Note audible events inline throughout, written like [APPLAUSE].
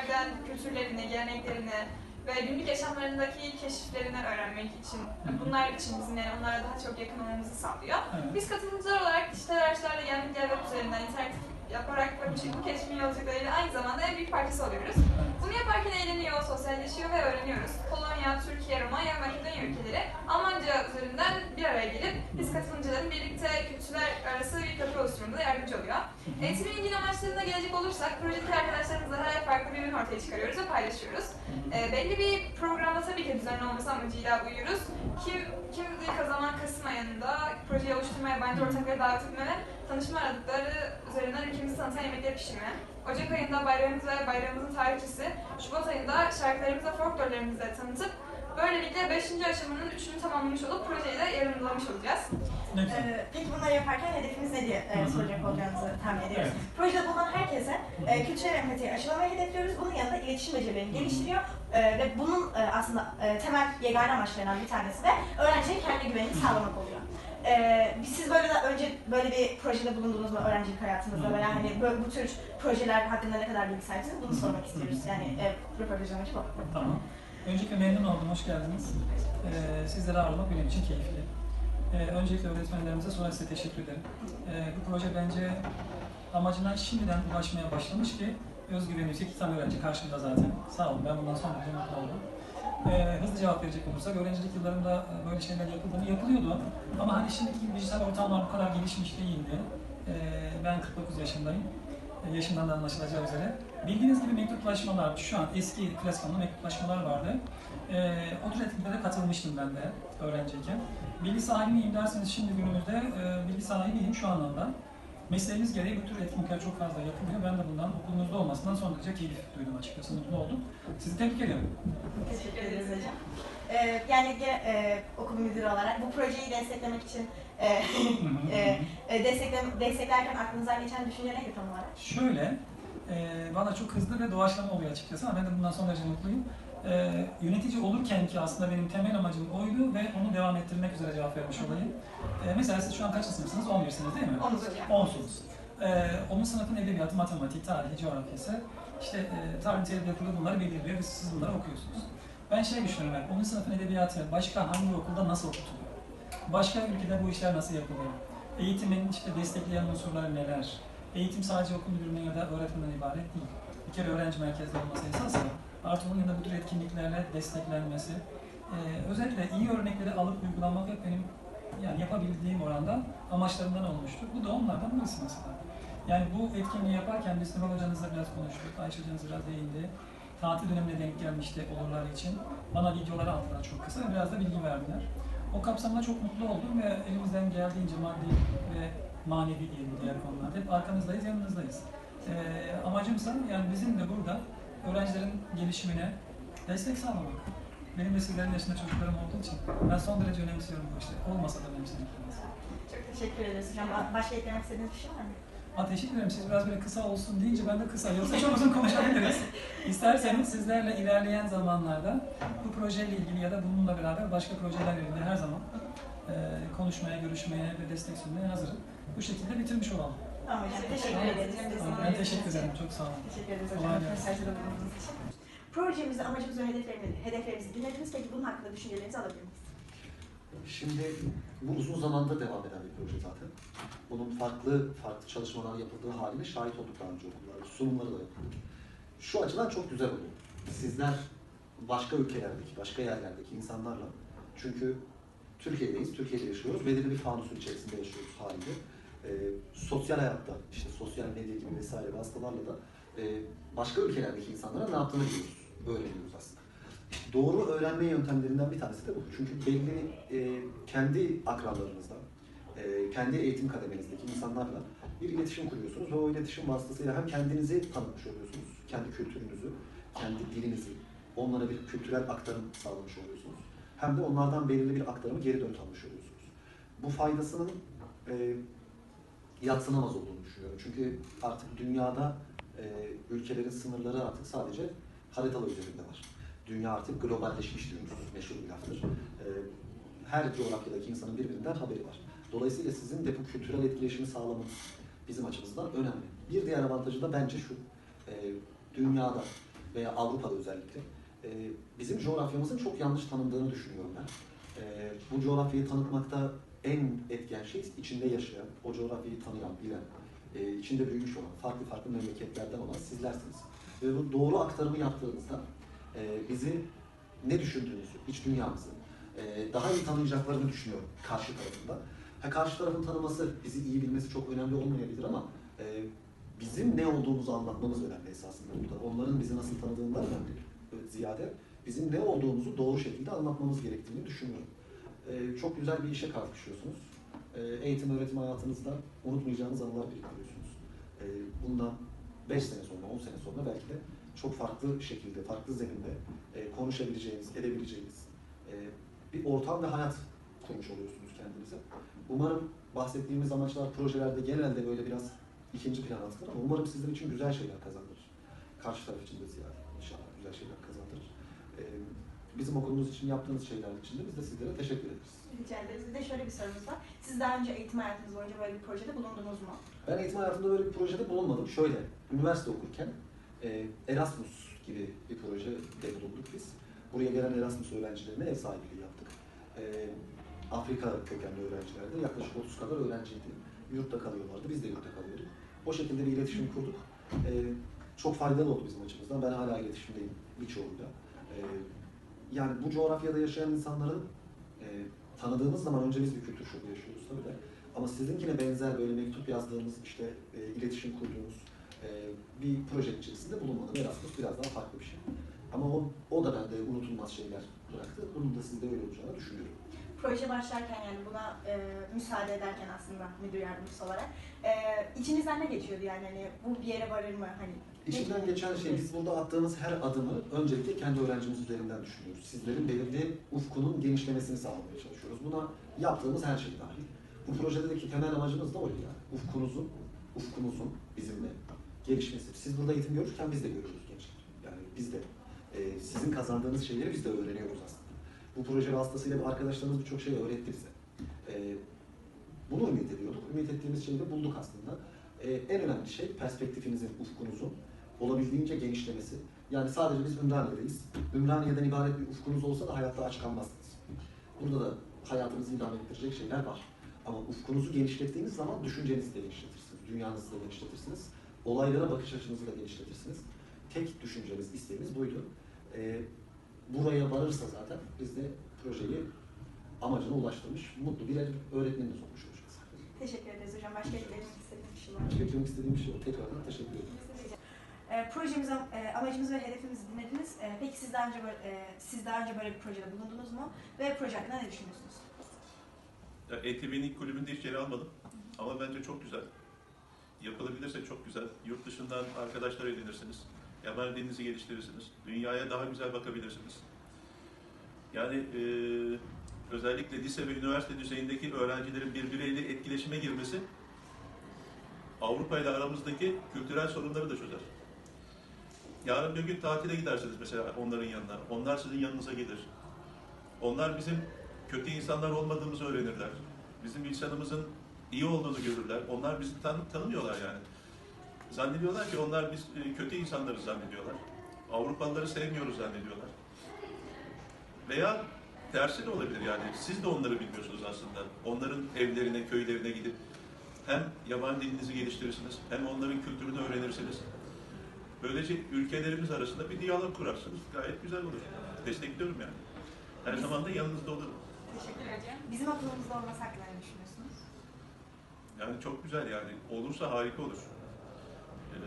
ülkelerden kültürlerini, geleneklerini ve günlük yaşamlarındaki keşiflerini öğrenmek için, bunlar için bizim yani onlara daha çok yakın olmamızı sağlıyor. Biz katılımcılar olarak dijital araçlarla yani gel web üzerinden interaktif yaparak bu, keşfin yolculuklarıyla aynı zamanda en büyük parçası oluyoruz. Bunu yaparken eğleniyor, sosyalleşiyor ve öğreniyoruz. Polonya, Türkiye, Romanya Makedonya ülkeleri Almanca üzerinden bir araya gelip biz katılımcıların birlikte kültürler arası bir köprü oluşturmamıza yardımcı oluyor. Eğitimin ilgili amaçlarına gelecek olursak, projedeki arkadaşlarımızla her farklı bir ürün ortaya çıkarıyoruz ve paylaşıyoruz. E, belli bir programda tabii ki düzenli olması amacıyla uyuyoruz. Kim, kim ilk zaman Kasım ayında projeyi oluşturmaya, yabancı ortakları davet etme tanışma aralıkları üzerinden ülkemizi tanıtan yemekleri pişirme. Ocak ayında bayramımız ve bayramımızın tarihçisi, Şubat ayında şarkılarımızı ve folklorlarımızı tanıtıp böylelikle 5. aşamanın 3'ünü tamamlamış olup projeyi de yarımlamış olacağız. Ee, peki bunları yaparken hedefimiz ne diye e, soracak olacağınızı tahmin ediyoruz. Evet. Projede bulunan herkese e, kültürel empatiyi aşılamayı hedefliyoruz. Bunun yanında iletişim becerilerini geliştiriyor E, ve bunun e, aslında e, temel yegane amaçlarından bir tanesi de öğrencinin kendi güvenini sağlamak oluyor. E, biz- siz böyle de önce böyle bir projede bulundunuz mu öğrencilik hayatınızda veya hani böyle bu tür projeler hakkında ne kadar bilgi sahipsiniz bunu sormak istiyoruz. Yani e, röportaj amacı bu. Tamam. Öncelikle memnun oldum, hoş geldiniz. Ee, sizleri ağırlamak benim için keyifli. Ee, öncelikle öğretmenlerimize sonra size teşekkür ederim. Ee, bu proje bence amacına şimdiden ulaşmaya başlamış ki özgüveni yüksek iki tane öğrenci karşımda zaten. Sağ olun, ben bundan son derece mutlu oldum. Ee, hızlı cevap verecek olursak, öğrencilik yıllarımda e, böyle şeyler yapıldığını yapılıyordu. Ama hani şimdiki gibi dijital ortamlar bu kadar gelişmiş değildi. Ee, ben 49 yaşındayım. E, yaşından da anlaşılacağı üzere. Bildiğiniz gibi mektuplaşmalar, şu an eski klasik anlamda mektuplaşmalar vardı. E, o tür etkinliklere katılmıştım ben de öğrenciyken. Bilgi sahibi miyim derseniz şimdi günümüzde e, bilgi sahibiyim şu anlamda. Mesleğimiz gereği bu tür etkinlikler çok fazla yapılıyor. Ben de bundan okulumuzda olmasından son derece keyif duydum açıkçası, mutlu oldum. Sizi tebrik ediyorum. Teşekkür ederiz hocam. Ee, yani e, okul müdürü olarak bu projeyi desteklemek için e, [LAUGHS] e, e, desteklem, desteklerken aklınıza geçen düşünce neydi tam olarak? Şöyle, e, bana çok hızlı ve doğaçlama oluyor açıkçası ama ben de bundan son derece mutluyum. E, yönetici olurken ki aslında benim temel amacım oydu ve onu devam ettirmek üzere cevap vermiş olayım. E, mesela siz şu an kaç sınıfsınız? 11'siniz değil mi? Onu hocam. 10'sunuz. E, onun sınıfın edebiyatı, matematik, tarihi, coğrafyası, işte e, tarih kurulu bunları belirliyor ve siz bunları okuyorsunuz. Ben şey düşünüyorum hep, onun sınıfın edebiyatı başka hangi okulda nasıl okutuluyor? Başka ülkede bu işler nasıl yapılıyor? Eğitimin işte destekleyen unsurları neler? Eğitim sadece okul müdürlüğünden ya da öğretmenden ibaret değil. Bir kere öğrenci merkezli olması esas ama artı onun yanında bu tür etkinliklerle desteklenmesi. Ee, özellikle iyi örnekleri alıp uygulamak hep benim yani yapabildiğim oranda amaçlarımdan olmuştur. Bu da onlardan birisi mesela. Yani bu etkinliği yaparken biz Nurhan hocanızla biraz konuştuk, Ayşe hocanız biraz değindi. Tatil dönemine denk gelmişti olurlar için. Bana videoları aldılar çok kısa ve biraz da bilgi verdiler. O kapsamda çok mutlu oldum ve elimizden geldiğince maddi ve manevi diyelim diğer konularda hep arkanızdayız, yanınızdayız. Ee, amacımsa yani bizim de burada öğrencilerin gelişimine destek sağlamak. Benim de sizlerin yaşında çocuklarım olduğu için ben son derece önemsiyorum bu işleri. Olmasa da önemsediğimiz. Çok teşekkür ederiz hocam. Başka eklemek istediğiniz bir şey var mı? Ha, teşekkür ederim. Siz biraz böyle kısa olsun deyince ben de kısa. Yoksa çok uzun konuşabiliriz. [LAUGHS] İsterseniz sizlerle ilerleyen zamanlarda bu projeyle ilgili ya da bununla beraber başka projeler ilgili her zaman e, konuşmaya, görüşmeye ve destek sunmaya hazırım. Bu şekilde bitirmiş olalım. Tamam hocam. Teşekkür. Tamam, ben teşekkür ederim. Çok sağ olun. Teşekkür ederiz Kolay hocam. gelsin. Mesajda bulunduğunuz için. Projemizi, amacımızı ve hedeflerimizi, hedeflerimizi dinlediniz. Peki bunun hakkında düşüncelerinizi alabilir miyiz? Şimdi bu uzun zamanda devam eden bir proje zaten. Bunun farklı farklı çalışmalar yapıldığı haline şahit olduk daha önce okullarda. Sunumları da yapıldı. Şu açıdan çok güzel oldu. Sizler başka ülkelerdeki, başka yerlerdeki insanlarla çünkü Türkiye'deyiz, Türkiye'de yaşıyoruz. Belirli bir fanusun içerisinde yaşıyoruz halinde. Ee, sosyal hayatta, işte sosyal medya gibi vesaire vasıtalarla da e, başka ülkelerdeki insanlara ne yaptığını biliyoruz, öğreniyoruz aslında. Doğru öğrenme yöntemlerinden bir tanesi de bu. Çünkü belli e, kendi akranlarınızla, e, kendi eğitim kademenizdeki insanlarla bir iletişim kuruyorsunuz ve o iletişim vasıtasıyla hem kendinizi tanıtmış oluyorsunuz, kendi kültürünüzü, kendi dilinizi, onlara bir kültürel aktarım sağlamış oluyorsunuz. Hem de onlardan belirli bir aktarımı geri dönüt almış oluyorsunuz. Bu faydasının e, yatsınamaz olduğunu düşünüyorum. Çünkü artık dünyada e, ülkelerin sınırları artık sadece haritalar üzerinde var. Dünya artık globalleşmiş diyoruz, meşhur bir laftır. E, her coğrafyadaki insanın birbirinden haberi var. Dolayısıyla sizin de bu kültürel etkileşimi sağlamanız bizim açımızdan önemli. Bir diğer avantajı da bence şu, e, dünyada veya Avrupa'da özellikle e, bizim coğrafyamızın çok yanlış tanındığını düşünüyorum ben. E, bu coğrafyayı tanıtmakta en etken şey içinde yaşayan, o coğrafyayı tanıyan, bilen, e, içinde büyümüş olan, farklı farklı memleketlerden olan sizlersiniz. Ve bu doğru aktarımı yaptığınızda e, bizi ne düşündüğünüzü, iç dünyamızı e, daha iyi tanıyacaklarını düşünüyorum karşı tarafında. Ha, karşı tarafın tanıması, bizi iyi bilmesi çok önemli olmayabilir ama e, bizim ne olduğumuzu anlatmamız önemli esasında burada. Onların bizi nasıl tanıdığından önemli ziyade bizim ne olduğumuzu doğru şekilde anlatmamız gerektiğini düşünüyorum. E, çok güzel bir işe kalkışıyorsunuz. E, eğitim öğretim hayatınızda unutmayacağınız anılar biriktiriyorsunuz. E, bundan 5 sene sonra, 10 sene sonra belki de çok farklı şekilde, farklı zeminde e, konuşabileceğiniz, edebileceğiniz e, bir ortam ve hayat kurmuş oluyorsunuz kendinize. Umarım bahsettiğimiz amaçlar projelerde genelde böyle biraz ikinci plan atılır ama umarım sizler için güzel şeyler kazandırır. Karşı taraf için de ziyade inşallah güzel şeyler kazandırır. Bizim okulumuz için yaptığınız şeyler için de biz de sizlere teşekkür ederiz. Rica ederiz. Bir de şöyle bir sorumuz var. Siz daha önce eğitim hayatınız boyunca böyle bir projede bulundunuz mu? Ben eğitim hayatımda böyle bir projede bulunmadım. Şöyle, üniversite okurken e, Erasmus gibi bir projede bulunduk biz. Buraya gelen Erasmus öğrencilerine ev sahipliği yaptık. E, Afrika kökenli öğrencilerdi. Yaklaşık 30 kadar öğrenciydi. Yurtta kalıyorlardı, biz de yurtta kalıyorduk. O şekilde bir iletişim kurduk. E, çok faydalı oldu bizim açımızdan. Ben hala iletişimdeyim birçoğuyla. E, yani bu coğrafyada yaşayan insanların e, tanıdığımız zaman önce biz bir kültür şoku yaşıyoruz tabii de. Ama sizinkine benzer böyle mektup yazdığımız, işte e, iletişim kurduğumuz e, bir projenin içerisinde bulunmadım. Erasmus biraz daha farklı bir şey. Ama o, o da bende unutulmaz şeyler bıraktı. Bunun da sizde öyle olacağını düşünüyorum. Proje başlarken yani buna e, müsaade ederken aslında müdür yardımcısı olarak e, içinizden ne geçiyordu yani hani bu bir yere varır mı hani? İçinden geçen şey, biz burada attığımız her adımı öncelikle kendi öğrencimiz üzerinden düşünüyoruz. Sizlerin belirli ufkunun genişlemesini sağlamaya çalışıyoruz. Buna yaptığımız her şey dahil. Bu projedeki temel amacımız da oydu yani. Ufkunuzun, ufkunuzun bizimle gelişmesi. Siz burada eğitim görürken biz de görüyoruz gençler. Yani biz de e, sizin kazandığınız şeyleri biz de öğreniyoruz aslında. Bu proje vasıtasıyla arkadaşlarımız birçok şey öğretti bize. E, bunu ümit ediyorduk. Ümit ettiğimiz şeyi de bulduk aslında. E, en önemli şey perspektifinizin, ufkunuzun olabildiğince genişlemesi. Yani sadece biz Ümraniye'deyiz. Ümraniye'den ibaret bir ufkunuz olsa da hayatta aç kalmazsınız. Burada da hayatınızı idame ettirecek şeyler var. Ama ufkunuzu genişlettiğiniz zaman düşüncenizi de genişletirsiniz, dünyanızı da genişletirsiniz, olaylara bakış açınızı da genişletirsiniz. Tek düşüncemiz, isteğimiz buydu. Ee, buraya varırsa zaten biz de projeyi amacına ulaştırmış, mutlu birer öğretmeniniz olmuş olacağız. Teşekkür ederiz hocam. Başka eklemek istediğiniz bir şey var? Başka eklemek istediğim bir şey yok. Tekrardan teşekkür ederim. E, projemize, e, amacımızı ve hedefimizi dinlediniz. E, peki siz daha önce böyle, e, siz daha önce böyle bir projede bulundunuz mu? Ve proje hakkında ne düşünüyorsunuz? Ya, ETB'nin ilk kulübünde hiç yer almadım. Ama bence çok güzel. Yapılabilirse çok güzel. Yurt dışından arkadaşlar edinirsiniz. Yabancı dilinizi geliştirirsiniz. Dünyaya daha güzel bakabilirsiniz. Yani e, özellikle lise ve üniversite düzeyindeki öğrencilerin birbirleriyle etkileşime girmesi Avrupa ile aramızdaki kültürel sorunları da çözer. Yarın bir gün tatile gidersiniz mesela onların yanına. Onlar sizin yanınıza gelir. Onlar bizim kötü insanlar olmadığımızı öğrenirler. Bizim insanımızın iyi olduğunu görürler. Onlar bizi tanı tanımıyorlar yani. Zannediyorlar ki onlar biz e, kötü insanları zannediyorlar. Avrupalıları sevmiyoruz zannediyorlar. Veya tersi de olabilir yani. Siz de onları bilmiyorsunuz aslında. Onların evlerine, köylerine gidip hem yabancı dilinizi geliştirirsiniz, hem onların kültürünü öğrenirsiniz. Böylece ülkelerimiz arasında bir diyalog kurarsınız. Gayet güzel olur. Destekliyorum yani. Her zaman da yanınızda olurum. Teşekkür ederim. Bizim okulumuzda olması hakkında ne düşünüyorsunuz? Yani çok güzel yani. Olursa harika olur. Ee,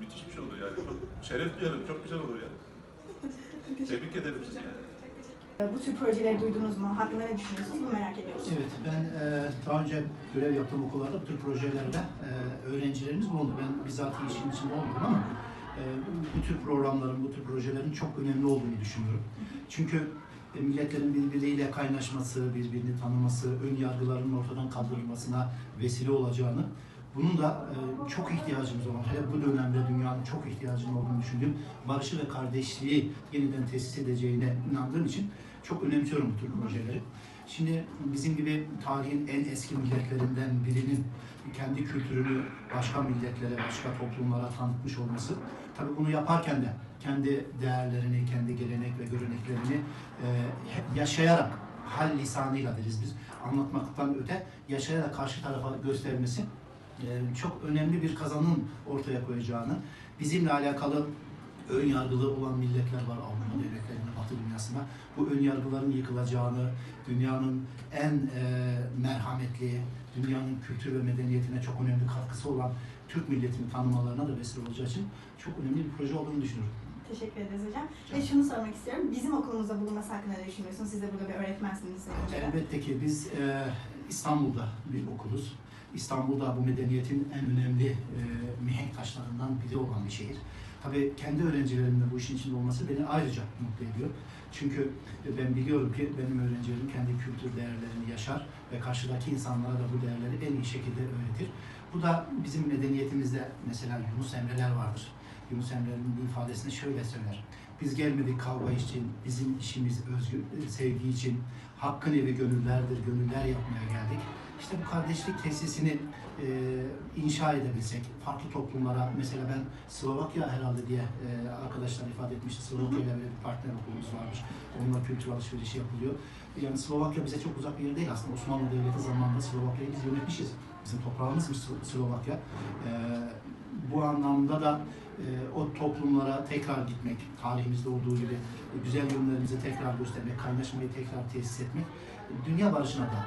müthiş bir şey olur yani. Çok şeref duyarım. Çok güzel olur yani. [LAUGHS] Tebrik ederim sizi yani. E, Bu tür projeleri duydunuz mu? Hakkında ne düşünüyorsunuz? Bunu merak ediyoruz. Evet, ben e, daha önce görev yaptığım okullarda bu tür projelerde e, öğrencilerimiz bulundu. Ben bizzat işin içinde olmadım ama e, bu tür programların, bu tür projelerin çok önemli olduğunu düşünüyorum. Çünkü e, milletlerin birbiriyle kaynaşması, birbirini tanıması, ön yargıların ortadan kaldırılmasına vesile olacağını, bunun da e, çok ihtiyacımız olan, hele bu dönemde dünyanın çok ihtiyacının olduğunu düşündüğüm barışı ve kardeşliği yeniden tesis edeceğine inandığım için çok önemsiyorum bu tür projeleri. Şimdi bizim gibi tarihin en eski milletlerinden birinin kendi kültürünü başka milletlere, başka toplumlara tanıtmış olması, tabii bunu yaparken de kendi değerlerini, kendi gelenek ve göreneklerini e, yaşayarak, hal lisanıyla deriz biz, anlatmaktan öte yaşayarak karşı tarafa göstermesi e, çok önemli bir kazanım ortaya koyacağını, bizimle alakalı ön yargılı olan milletler var Avrupa devletlerinde, Batı dünyasında. Bu ön yargıların yıkılacağını, dünyanın en e, merhametli, dünyanın kültür ve medeniyetine çok önemli katkısı olan Türk milletini tanımalarına da vesile olacağı için çok önemli bir proje olduğunu düşünüyorum. Teşekkür ederiz hocam. Ve şunu sormak istiyorum. Bizim okulumuzda bulunması hakkında ne düşünüyorsunuz? Siz de burada bir öğretmensiniz. Elbette ki biz e, İstanbul'da bir okuluz. İstanbul'da bu medeniyetin en önemli e, mihenk taşlarından biri olan bir şehir. Tabii kendi öğrencilerimin bu işin içinde olması beni ayrıca mutlu ediyor. Çünkü ben biliyorum ki benim öğrencilerim kendi kültür değerlerini yaşar ve karşıdaki insanlara da bu değerleri en iyi şekilde öğretir. Bu da bizim medeniyetimizde mesela Yunus Emre'ler vardır. Yunus Emre'nin ifadesini şöyle söyler. Biz gelmedik kavga için, bizim işimiz özgür, sevgi için, hakkın evi gönüllerdir, gönüller yapmaya geldik. İşte bu kardeşlik tesisini e, inşa edebilsek, farklı toplumlara, mesela ben Slovakya herhalde diye e, arkadaşlar ifade etmişti. Slovakya ile bir partner okulumuz varmış. Onunla kültür alışverişi yapılıyor. Yani Slovakya bize çok uzak bir yer değil aslında. Osmanlı Devleti zamanında Slovakya'yı biz yönetmişiz. Bizim toprağımızmış Slo- Slovakya. E, bu anlamda da e, o toplumlara tekrar gitmek, tarihimizde olduğu gibi e, güzel yönlerimizi tekrar göstermek, kaynaşmayı tekrar tesis etmek, dünya barışına da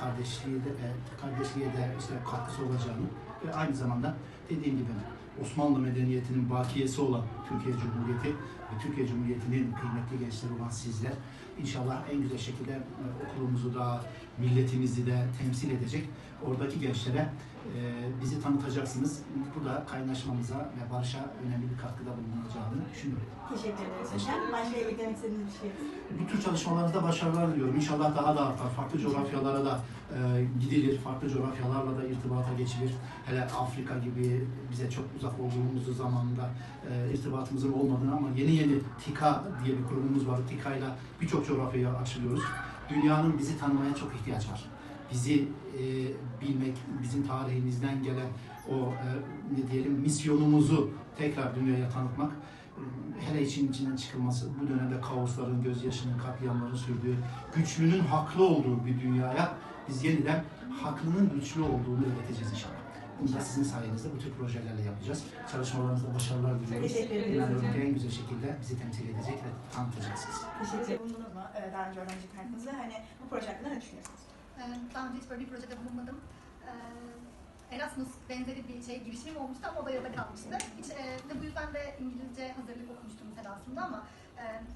kardeşliğe de, e, kardeşliğe de işte katkısı olacağını ve aynı zamanda dediğim gibi Osmanlı medeniyetinin bakiyesi olan Türkiye Cumhuriyeti ve Türkiye Cumhuriyeti'nin kıymetli gençleri olan sizler inşallah en güzel şekilde e, okulumuzu da, milletimizi de temsil edecek oradaki gençlere e, bizi tanıtacaksınız. Bu da kaynaşmamıza ve barışa önemli bir katkıda bulunacağını düşünüyorum. Teşekkür ederiz hocam. Başka eklemek istediğiniz bir şey. Bu tür çalışmalarınızda başarılar diliyorum. İnşallah daha da artar. Farklı coğrafyalara da e, gidilir. Farklı coğrafyalarla da irtibata geçilir. Hele Afrika gibi bize çok uzak olduğumuz zamanında e, irtibatımızın olmadığını ama yeni yeni TİKA diye bir kurumumuz var. TİKA ile birçok coğrafyayı açılıyoruz. Dünyanın bizi tanımaya çok ihtiyaç var. Bizi e, bilmek, bizim tarihimizden gelen o e, ne diyelim misyonumuzu tekrar dünyaya tanıtmak hele için içinden çıkılması, bu dönemde kaosların, gözyaşının, katliamların sürdüğü, güçlünün haklı olduğu bir dünyaya biz yeniden haklının güçlü olduğunu öğreteceğiz inşallah. Da sizin sayenizde bu tür projelerle yapacağız. Çalışmalarınızda başarılar diliyoruz. Teşekkür ederiz İnanıyorum hocam. ki en güzel şekilde bizi temsil edecek ve tanıtacaksınız. Teşekkür ederim. Bulundunuz mu e, daha önce öğrenci kartınızda? Hani bu proje hakkında ne düşünüyorsunuz? Ee, Daha önce hiç böyle bir projede bulunmadım. Ee, Erasmus benzeri bir şey girişimim olmuştu ama o da yarıda kalmıştı. Hiç, e, ve bu yüzden de İngilizce hazırlık okumuştum mesela aslında ama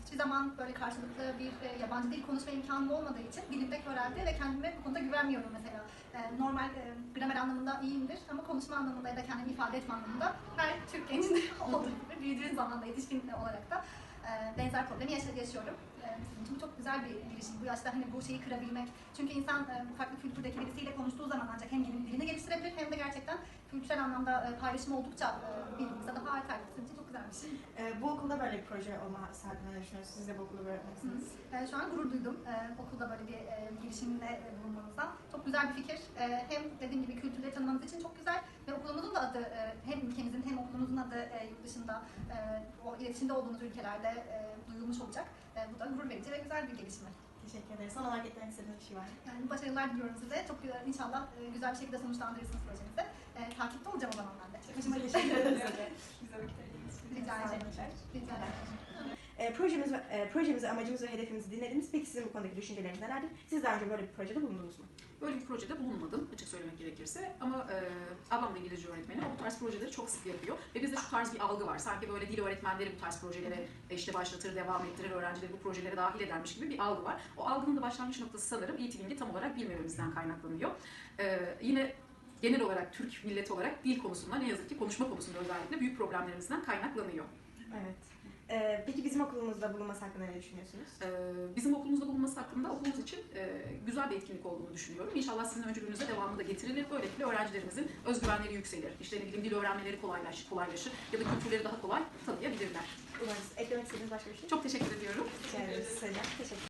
hiçbir zaman böyle karşılıklı bir e, yabancı dil konuşma imkanım olmadığı için dilim pek köreldi ve kendime bu konuda güvenmiyorum mesela. E, normal e, gramer anlamında iyiyimdir ama konuşma anlamında ya da kendimi ifade etme anlamında her Türk gencinde [LAUGHS] olduğu gibi büyüdüğün zaman da yetişkin olarak da e, benzer problemi yaşıyorum. Bizim için bu çok güzel bir girişim. Bu yaşta hani bu şeyi kırabilmek. Çünkü insan farklı kültürdeki birisiyle konuştuğu zaman ancak hem dilini geliştirebilir hem de gerçekten kültürel anlamda e, paylaşım oldukça e, birbirimize daha için çok güzel bir şey. E, bu okulda böyle bir proje olması hakkında düşünüyorsunuz? Siz de bu okulda bir öğretmensiniz. E, Şu an gurur duydum e, okulda böyle bir e, girişimde e, bulunmanızdan. Çok güzel bir fikir. E, Hem dediğim gibi kültürleri tanımanız için çok güzel ve okulumuzun da adı e, hem ülkemizin hem okulumuzun adı e, yurt dışında e, o iletişimde olduğumuz ülkelerde e, duyulmuş olacak. E, Bu da gurur verici ve güzel bir gelişme. Teşekkür ederiz. Son olarak eklemek istediğiniz bir şey var mı? Yani başarılar diliyorum size. Çok güzel, inşallah e, güzel bir şekilde sonuçlandırırsınız projenizi. E, takipte olacağım o zaman ben de. Gitti. Teşekkür ederiz [LAUGHS] hocam. Bize vakit ayırdığınız için. Rica olun ederim. Rica ederim. E, projemiz, e, projemizi, amacımızı ve hedefimizi dinlediniz. Peki sizin bu konudaki düşünceleriniz nelerdir? Siz daha önce böyle bir projede bulundunuz mu? Böyle bir projede bulunmadım açık söylemek gerekirse ama e, ablam da İngilizce öğretmeni o bu tarz projeleri çok sık yapıyor ve bizde şu tarz bir algı var sanki böyle dil öğretmenleri bu tarz projelere e, işte başlatır, devam ettirir, öğrencileri bu projelere dahil edermiş gibi bir algı var. O algının da başlangıç noktası sanırım eğitimini tam olarak bilmememizden kaynaklanıyor. E, yine genel olarak Türk milleti olarak dil konusunda ne yazık ki konuşma konusunda özellikle büyük problemlerimizden kaynaklanıyor. Evet. E, peki bizim okulumuzda bulunması hakkında ne düşünüyorsunuz? Ee, bizim okulumuzda bulunması hakkında okulumuz için e, güzel bir etkinlik olduğunu düşünüyorum. İnşallah sizin öncülüğünüzde devamı da getirilir. Böylelikle öğrencilerimizin özgüvenleri yükselir. İşte ne bileyim dil öğrenmeleri kolaylaş, kolaylaşır ya da kültürleri daha kolay tanıyabilirler. Umarız eklemek istediğiniz başka bir şey? Çok teşekkür ediyorum. Rica ederiz. Teşekkür